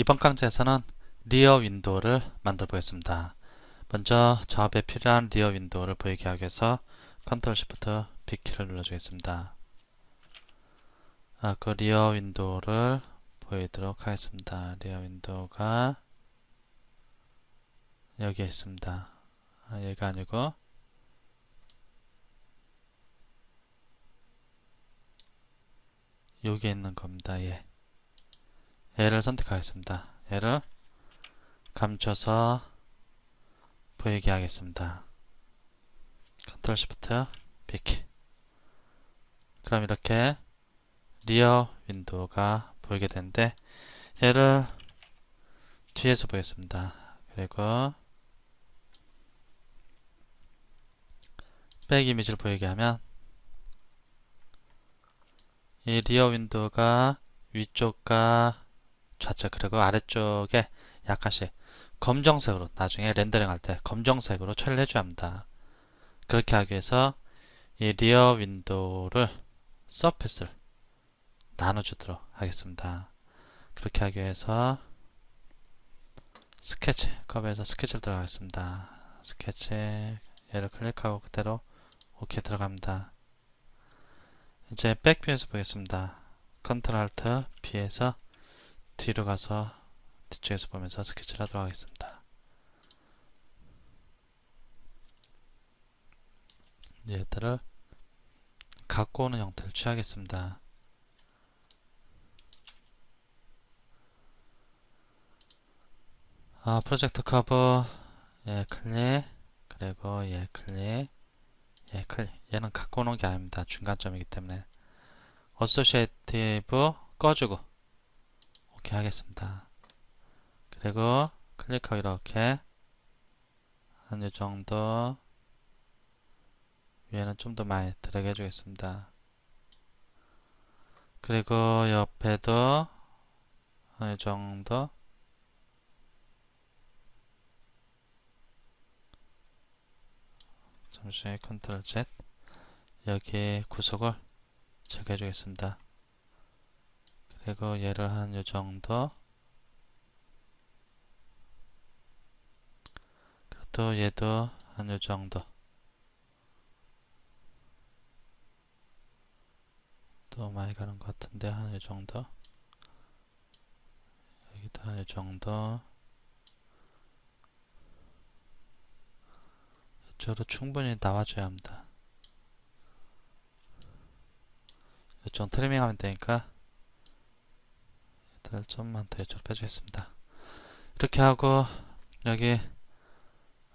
이번 강좌에서는 리어 윈도우를 만들어 보겠습니다. 먼저 작업에 필요한 리어 윈도우를 보이게 하기 위해서 컨트롤 시프트 B키를 눌러주겠습니다. 아, 그 리어 윈도우를 보이도록 하겠습니다. 리어 윈도우가 여기에 있습니다. 아, 얘가 아니고 여기에 있는 겁니다. 예. 얘를 선택하겠습니다. 얘를 감춰서 보이게 하겠습니다. 컨트롤 시프트 B키 그럼 이렇게 리어 윈도우가 보이게 되는데 얘를 뒤에서 보겠습니다. 그리고 백 이미지를 보이게 하면 이 리어 윈도우가 위쪽과 좌측 그리고 아래쪽에 약간씩 검정색으로 나중에 렌더링 할 때 검정색으로 처리를 해줘야 합니다. 그렇게 하기 위해서 이 리어 윈도우를 서페스를 나눠주도록 하겠습니다. 그렇게 하기 위해서 스케치 컵에서 스케치를 들어가겠습니다. 스케치 얘를 클릭하고 그대로 OK 들어갑니다. 이제 백뷰에서 보겠습니다. 컨트롤 알트 B에서 뒤로 가서 뒤쪽에서 보면서 스케치를 하도록 하겠습니다. 얘들을 갖고 오는 형태를 취하겠습니다. 아, 프로젝트 커버 예 클릭 그리고 예 클릭 예 클릭 얘는 갖고 오는 게 아닙니다. 중간점이기 때문에 어소시에이티브 꺼주고 오케이 하겠습니다. 그리고 클릭하고 이렇게 한 이 정도 위에는 좀 더 많이 들어게 해주겠습니다. 그리고 옆에도 한 이 정도 잠시 컨트롤 Z 여기 구속을 체크해 주겠습니다. 그리고 얘를 한이 정도. 또 얘도 한이 정도. 또 많이 가는 것 같은데 한이 정도. 여기도 한이 정도. 이쪽으로 충분히 나와줘야 합니다. 이쪽 트리밍 하면 되니까 얘들을 좀만 더 이쪽으로 빼주겠습니다. 이렇게 하고 여기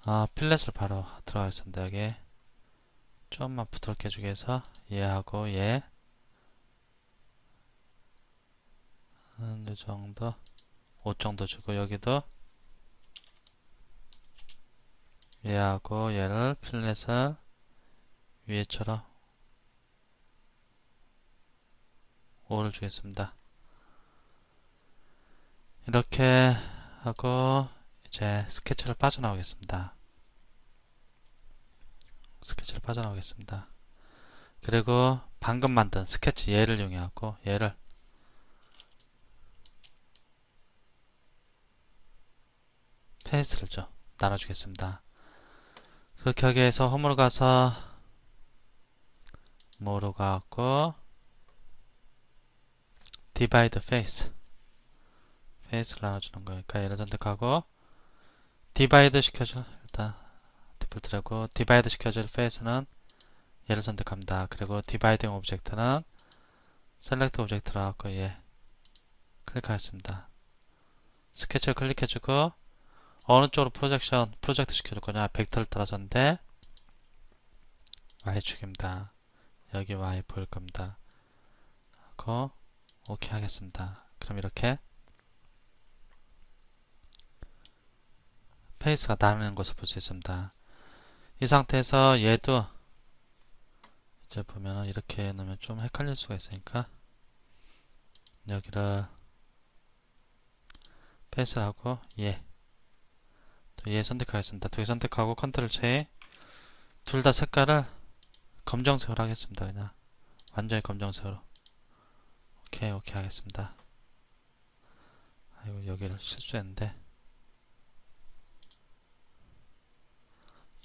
아, 필렛을 바로 들어가겠습니다. 여기 좀만 부드럽게 해주기 위해서 얘하고 얘한이 정도 5 정도 주고 여기도 얘하고 얘를 필렛을 위에처럼 5를 주겠습니다. 이렇게 하고 이제 스케치를 빠져나오겠습니다. 스케치를 빠져나오겠습니다. 그리고 방금 만든 스케치 얘를 이용해갖고 얘를 페이스를 좀 나눠주겠습니다. 그렇게 하기 위해서 홈으로 가서 뭐로 가고 face 페이스 를 나눠주는 거니까 얘를 선택하고 디바이드 시켜줄 일단 디폴트라고 디바이드 시켜줄 페이스는 얘를 선택합니다. 그리고 디바이딩 오브젝트는 셀렉트 오브젝트로 하고 얘 클릭하겠습니다. 스케치를 클릭해주고 어느 쪽으로 프로젝션 프로젝트 시켜줄 거냐 벡터를 따라서인데 Y축입니다. 여기 Y 보일 겁니다. 하고 오케이 하겠습니다. 그럼 이렇게 페이스가 나누는 것을 볼 수 있습니다. 이 상태에서 얘도 이제 보면은 이렇게 넣으면 좀 헷갈릴 수가 있으니까 여기를 페이스를 하고 얘, 또얘 선택하겠습니다. 두 개 선택하고 컨트롤 C 둘다 색깔을 검정색으로 하겠습니다. 그냥 완전히 검정색으로 오케이 오케이 하겠습니다. 아이고 여기를 실수했는데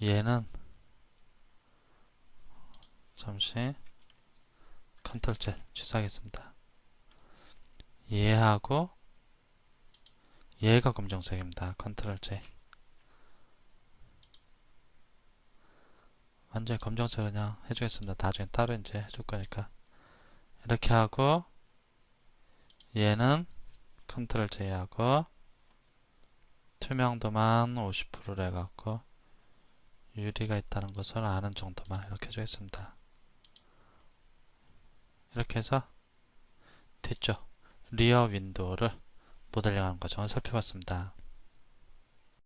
얘는 잠시 컨트롤 Z 취소하겠습니다. 얘하고 얘가 검정색입니다. 컨트롤 J 완전히 검정색 그냥 해주겠습니다. 나중에 따로 이제 해줄 거니까 이렇게 하고 얘는 컨트롤 J 하고 투명도만 50%로 해갖고 유리가 있다는 것을 아는 정도만 이렇게 해주겠습니다. 이렇게 해서 뒤쪽 리어 윈도우를 모델링하는 과정을 살펴봤습니다.